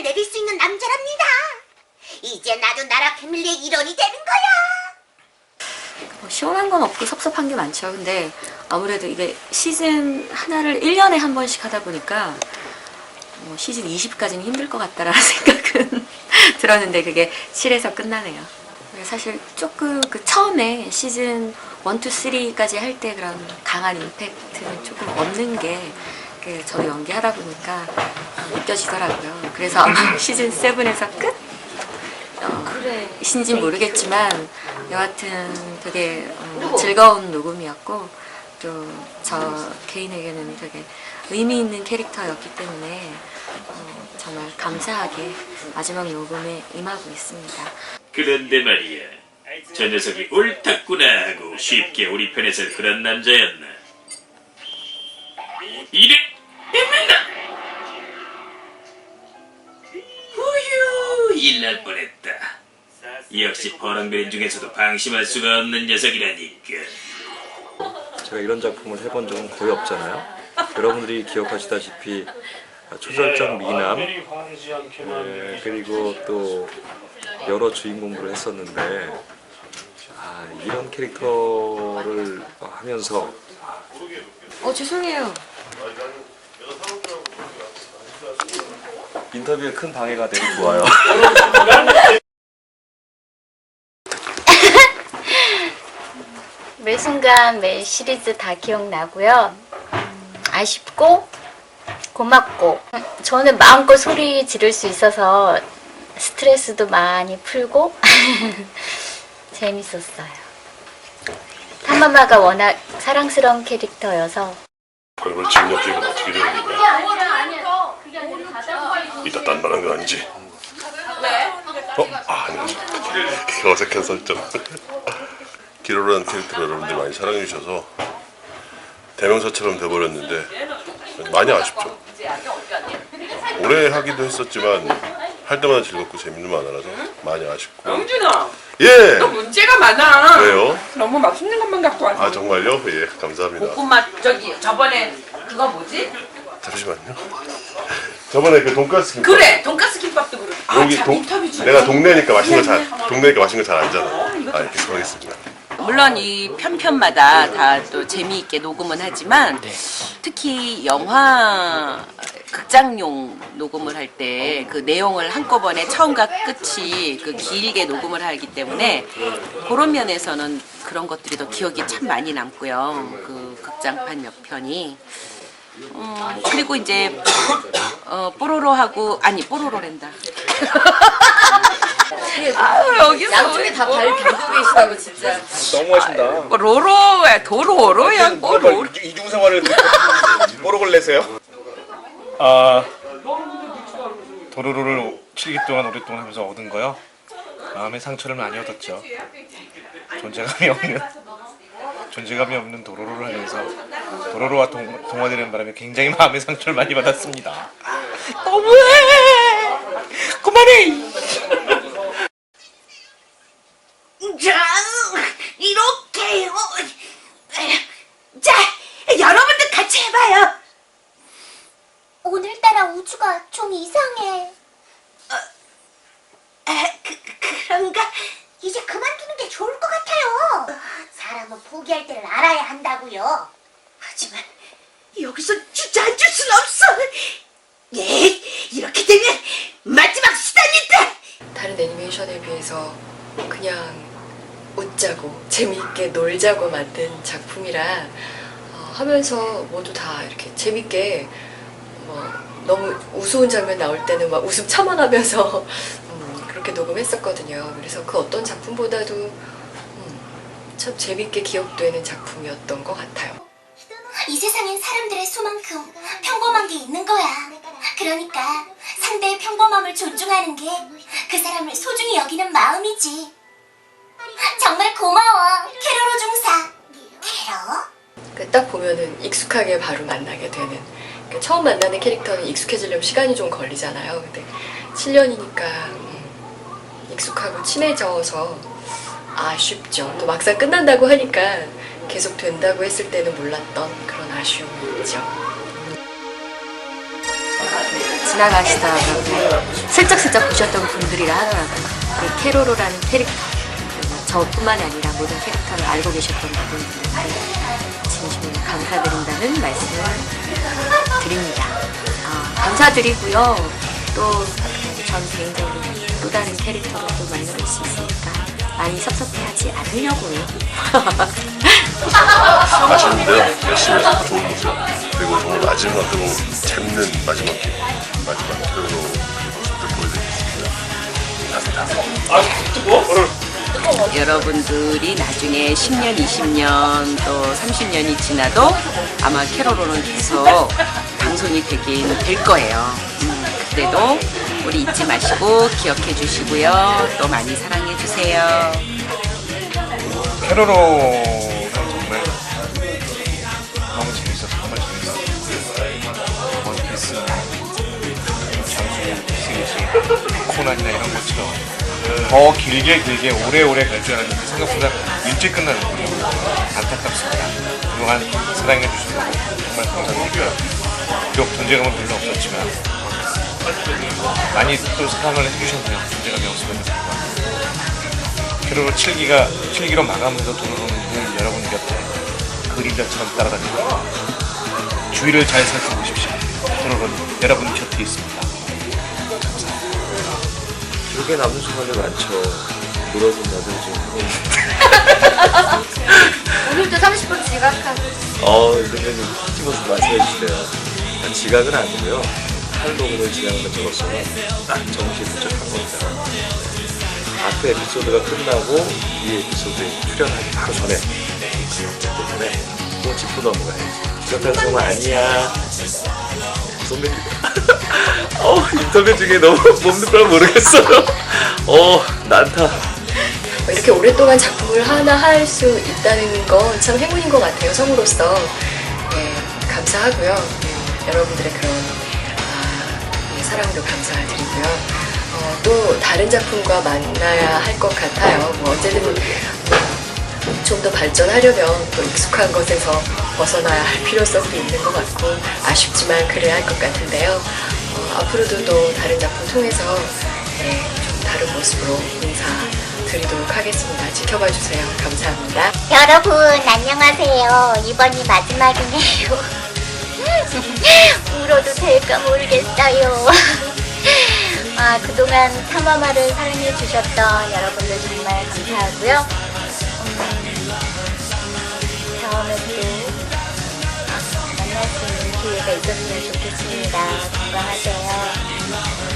결단을 내릴 수 있는 남자랍니다. 이제 나도 나라 패밀리의 일원이 되는 거야. 뭐 시원한 건 없고 섭섭한 게 많죠. 근데 아무래도 이게 시즌 하나를 1년에 한 번씩 하다 보니까 뭐 시즌 20까지는 힘들 것 같다라는 생각은 들었는데 그게 7에서 끝나네요. 사실 조금 그 처음에 시즌 1, 2, 3까지 할 때 그런 강한 임팩트는 조금 없는 게 그 저도 연기하다 보니까 느껴지더라고요. 그래서 아마 시즌 7에서 끝? 그래. 신지 모르겠지만 여하튼 되게 어, 즐거운 녹음이었고 또 저 개인에게는 되게 의미 있는 캐릭터였기 때문에 어, 정말 감사하게 마지막 녹음에 임하고 있습니다. 그런데 말이야. 저 녀석이 옳았구나 하고 쉽게 우리 편에서 그런 남자였나? 이래 후유 일날 뻔했다. 역시 버렁베린 중에서도 방심할 수가 없는 녀석이라니까. 제가 이런 작품을 해본 적은 거의 없잖아요. 여러분들이 기억하시다시피 초절정 미남 네, 그리고 또 여러 주인공들을 했었는데 아, 이런 캐릭터를 하면서 어 죄송해요. 인터뷰에 큰 방해가 되고 좋아요. 매 순간 매 시리즈 다 기억나고요. 음, 아쉽고 고맙고 음, 저는 마음껏 소리 지를 수 있어서 스트레스도 많이 풀고 재밌었어요. 탐마마가 워낙 사랑스러운 캐릭터여서 그걸 기획은 어떻게 되는 거야? 이따 딴 말한 거 아니지? 어? 아, 아니야. 그 어색한 설정. 기로라는 캐릭터를 여러분들 많이 사랑해 주셔서 대명사처럼 돼버렸는데 많이 아쉽죠. 오래 하기도 했었지만 할 때마다 즐겁고 재밌는 만화라서 많이 아쉽고 영준아, 예! 너 문제가 많아. 왜요? 너무 맛있는 것만 갖고 왔어. 아 정말요? 예 감사합니다 볶음맛 저기 저번에 그거 뭐지? 잠시만요 저번에 그 돈가스 김밥 그래, 돈가스 김밥도 그래. 아, 여기 자, 동, 인터뷰 좀. 내가 동네니까 맛있는 거 잘, 동네니까 맛있는 거 잘 알잖아. 아, 이렇게 하겠습니다. 물론 이 편편마다 다 또 재미있게 녹음은 하지만 특히 영화 극장용 녹음을 할 때 그 내용을 한꺼번에 처음과 끝이 그 길게 녹음을 하기 때문에 그런 면에서는 그런 것들이 더 기억이 참 많이 남고요. 그 극장판 몇 편이. 음, 그리고 이제 어, 뽀로로하고 아니 뽀로로랜다. 아유, 여기서 양쪽에 다 발 담고 계시다고 진짜. 너무하신다. 뭐 로로야 도로로 야 뭐 로로 이중 생활을 모르고 내세요? 아 도로로를 7기 동안 오랫동안 하면서 얻은 거요. 마음의 상처를 많이 얻었죠. 존재감이 없는 존재감이 없는 도로로를 하면서 도로로와 동, 동화되는 바람에 굉장히 마음의 상처를 많이 받았습니다. 너무해 그만해 자, 이렇게요. 자, 여러분들 같이 해봐요. 오늘따라 우주가 좀 이상해. 그, 그런가? 이제 그만두는 게 좋을 것 같아요. 사람은 포기할 때를 알아야 한다고요. 하지만 여기서 주저앉을 순 없어. 예, 이렇게 되면 마지막 수단이 있다. 다른 비해서 그냥 웃자고 재미있게 놀자고 만든 작품이라 어, 하면서 모두 다 이렇게 재밌게 뭐 너무 우스운 장면 나올 때는 막 웃음 참아가면서 음, 그렇게 녹음했었거든요. 그래서 그 어떤 작품보다도 음, 참 재밌게 기억되는 작품이었던 것 같아요. 이 세상엔 사람들의 수만큼 평범한 게 있는 거야. 그러니까 상대의 평범함을 존중하는 게 그 사람을 소중히 여기는 마음이지. 정말 고마워, 캐로로 중사. 캐로? 그딱 보면은 익숙하게 바로 만나게 되는 그 처음 만나는 캐릭터는 익숙해지려면 시간이 좀 걸리잖아요. 근데 7년이니까 익숙하고 친해져서 아쉽죠. 또 막상 끝난다고 하니까 계속 된다고 했을 때는 몰랐던 그런 아쉬움이 있죠. 지나가시다가 슬쩍슬쩍 보셨던 분들이라 하더라고요. 이 캐로로라는 캐릭터, 저뿐만이 아니라 모든 캐릭터를 알고 계셨던 분들한테 진심으로 감사드린다는 말씀을 드립니다. 아, 감사드리고요. 또 전 개인적으로 또 다른 캐릭터로 또 만나볼 수 있으니까 많이 섭섭해하지 않으려고요. 아쉬운데요. 열심히 해서 좋은 모습 그리고 정말 마지막으로 재밌는 마지막 기 마지막 테러로 여러분들이 나중에 10년, 20년, 또 30년이 지나도 아마 캐롤로는 계속 방송이 되긴 될 거예요. 음, 그때도 우리 잊지 마시고 기억해 주시고요. 또 많이 사랑해 주세요. 캐로로는 정말 너무 재밌었어 정말 재밌었어 원피스 장수 시리즈 코난이나 이런 것처럼 더 길게 길게 오래오래 갈 줄 알았는데 생각보다 일찍 끝나는군요 안타깝습니다 그동안 사랑해 주셔서 정말 감사드리고요 비록 존재감은 별로 없었지만 많이 또 사랑을 해주셨네요 존재감이 불구하고 캐롤로 7기가 7기로 마감해서 돌아오는 그 여러분 곁에 그림자처럼 따라다니고 주위를 잘 살펴보십시오. 캐롤은 여러분 곁에 있습니다. 기억에 남는 순간들 많죠. 물어본 나들 지금 오늘도 30분 지각하고 어, 근데 좀 찍어서 말씀해 주시네요. 아, 지각은 아니고요. 탈녹음을 진행하는 저로서는 딱 정신이 부족한 겁니다. 앞에 에피소드가 끝나고 이 에피소드에 출연하기 바로 전에 그렇기 때문에 또 짚고 넘어가야지. 그렇다는 소문 아니야. 선배님. 어, 인터뷰 중에 너무 몸둘 걸 모르겠어요. 어, 난타. 이렇게 오랫동안 작품을 하나 할 수 있다는 건 참 행운인 것 같아요. 성우로서 예, 감사하고요. 예, 여러분들의 그런 아, 예, 사랑도 감사드리고요. 어, 또 다른 작품과 만나야 할 것 같아요. 뭐 언제든 좀 더 발전하려면 또 익숙한 것에서 벗어나야 할 필요성도 있는 것 같고 아쉽지만 그래야 할 것 같은데요. 어, 앞으로도 또 다른 작품 통해서 예, 좀 다른 모습으로 인사드리도록 하겠습니다. 지켜봐 주세요. 감사합니다. 여러분 안녕하세요. 이번이 마지막이네요. 울어도 될까 모르겠어요. 아, 그동안 탐마마를 사랑해 주셨던 여러분들 정말 감사하고요. 있었으면 좋겠습니다. 건강하세요.